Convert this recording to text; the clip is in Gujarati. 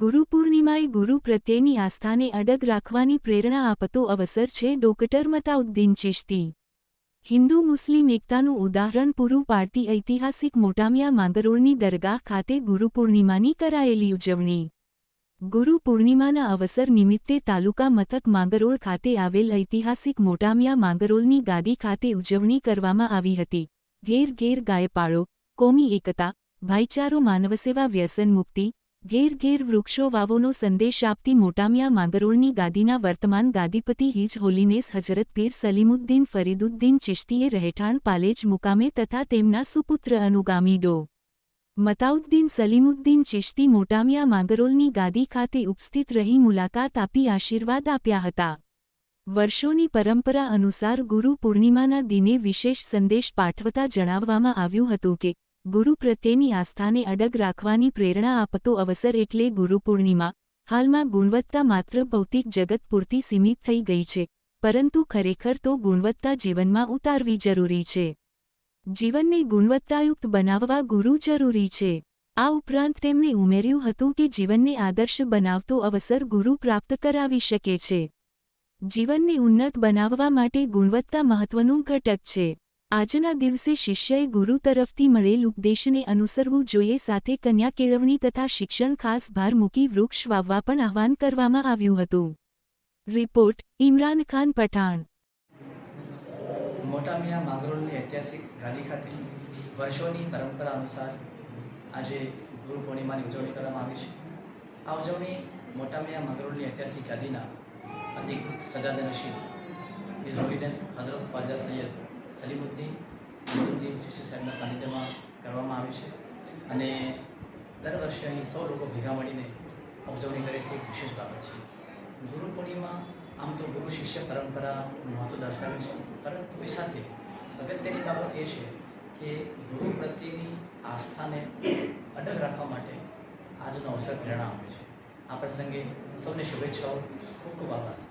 ગુરુ પૂર્ણિમાએ ગુરુ પ્રત્યેની આસ્થાને અડગ રાખવાની પ્રેરણા આપતો અવસર છે ડોક્ટર મતાઉદ્દીન ચિશ્તી. હિન્દુ મુસ્લિમ એકતાનું ઉદાહરણ પૂરું પાડતી ઐતિહાસિક મોટામિયા માંગરોળની દરગાહ ખાતે ગુરુ પૂર્ણિમાની કરાયેલી ઉજવણી. ગુરુ પૂર્ણિમાના અવસર નિમિત્તે તાલુકા મથક માંગરોળ ખાતે આવેલ ઐતિહાસિક મોટામિયા માંગરોળની ગાદી ખાતે ઉજવણી કરવામાં આવી હતી. ઘેર ઘેર ગાયપાળો, કોમી એકતા, ભાઈચારો, માનવસેવા વ્યસન મુક્તિ ઘેર ઘેર વૃક્ષો વાવોનો સંદેશ આપતી મોટામિયા માંગરોળની ગાદીના વર્તમાન ગાદીપતિ હિજ હોલીનેસ હજરત પીર સલીમુદ્દીન ફરીદુદ્દીન ચિશ્તીએ રહેઠાણ પાલેજ મુકામે તથા તેમના સુપુત્ર અનુગામી ડો. મતાઉદ્દીન સલીમુદ્દીન ચિશ્તી મોટામિયા માંગરોલની ગાદી ખાતે ઉપસ્થિત રહી મુલાકાત આપી આશીર્વાદ આપ્યા હતા. વર્ષોની પરંપરા અનુસાર ગુરુ પૂર્ણિમાના દિને વિશેષ સંદેશ પાઠવતા જણાવવામાં આવ્યું હતું કે ગુરુ પ્રત્યેની આસ્થાને અડગ રાખવાની પ્રેરણા આપતો અવસર એટલે ગુરુપૂર્ણિમા હાલમાં ગુણવત્તા માત્ર ભૌતિક જગત પૂરતી સીમિત થઈ ગઈ છે, પરંતુ ખરેખર તો ગુણવત્તા જીવનમાં ઉતારવી જરૂરી છે. જીવનને ગુણવત્તાયુક્ત બનાવવા ગુરુ જરૂરી છે. આ ઉપરાંત તેમણે ઉમેર્યું હતું કે જીવનને આદર્શ બનાવતો અવસર ગુરુ પ્રાપ્ત કરાવી શકે છે. જીવનને ઉન્નત બનાવવા માટે ગુણવત્તા મહત્વનું ઘટક છે. આજના દિવસે શિષ્યએ ગુરુ તરફથી મળેલ ઉપદેશને અનુસરવું જોઈએ. સાથે કન્યા કેળવણી તથા શિક્ષણ ખાસ ભાર મૂકી વૃક્ષ વાવવા પણ આહ્વાન કરવામાં આવ્યું હતું. રિપોર્ટ ઇમરાન ખાન પઠાણ. મોટા મિયા માગરોળની ઐતિહાસિક ગાદી ખાતે વર્ષોની પરંપરા અનુસાર આજે ગુરુ પૂર્ણિમાની ઉજવણી કરવામાં આવી છે. આ ઉજવણી મોટા મિયા માગરોળની ઐતિહાસિક ગાદીના અધિકૃત સજાદનશીલ હિઝ હઝરત ખ્વાજા સૈયદ સલીમુદ્દીન અમીરુદ્દીન ચુસ્તી સાહેબના સાનિધ્યમાં કરવામાં આવે છે. અને દર વર્ષે અહીં સૌ લોકો ભેગા મળીને ઉજવણી કરે છે. એક વિશેષ બાબત છે. ગુરુ પૂર્ણિમા આમ તો ગુરુ શિષ્ય પરંપરાનું મહત્વ દર્શાવે છે. પરંતુ એ સાથે અગત્યની બાબત એ છે કે ગુરુ પ્રત્યેની આસ્થાને અડગ રાખવા માટે આજનો અવસર પ્રેરણા આપે છે. આ પ્રસંગે સૌને શુભેચ્છાઓ. ખૂબ ખૂબ આભાર.